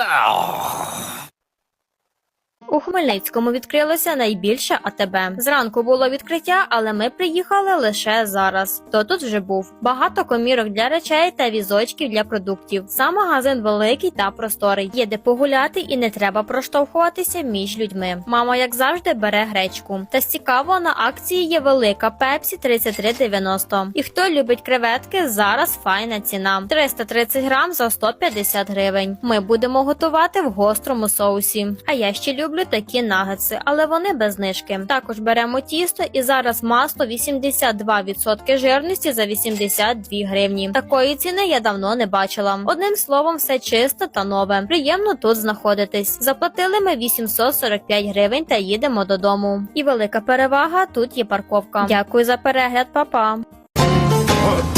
Wow. У Хмельницькому відкрилося найбільше АТБ. Зранку було відкриття, але ми приїхали лише зараз. Хто тут вже був? Багато комірок для речей та візочків для продуктів. Сам магазин великий та просторий. Є де погуляти і не треба проштовхуватися між людьми. Мама, як завжди, бере гречку. Та цікаво на акції є велика пепсі 33,90. І хто любить креветки, зараз файна ціна 330 грам за 150 гривень. Ми будемо готувати в гострому соусі. А я ще люблю такі нагетси, але вони без знижки. Також беремо тісто і зараз масло 82% жирності за 82 гривні. Такої ціни я давно не бачила. Одним словом, все чисто та нове. Приємно тут знаходитись. Заплатили ми 845 гривень та їдемо додому. І велика перевага тут є парковка. Дякую за перегляд, папа. Ugh.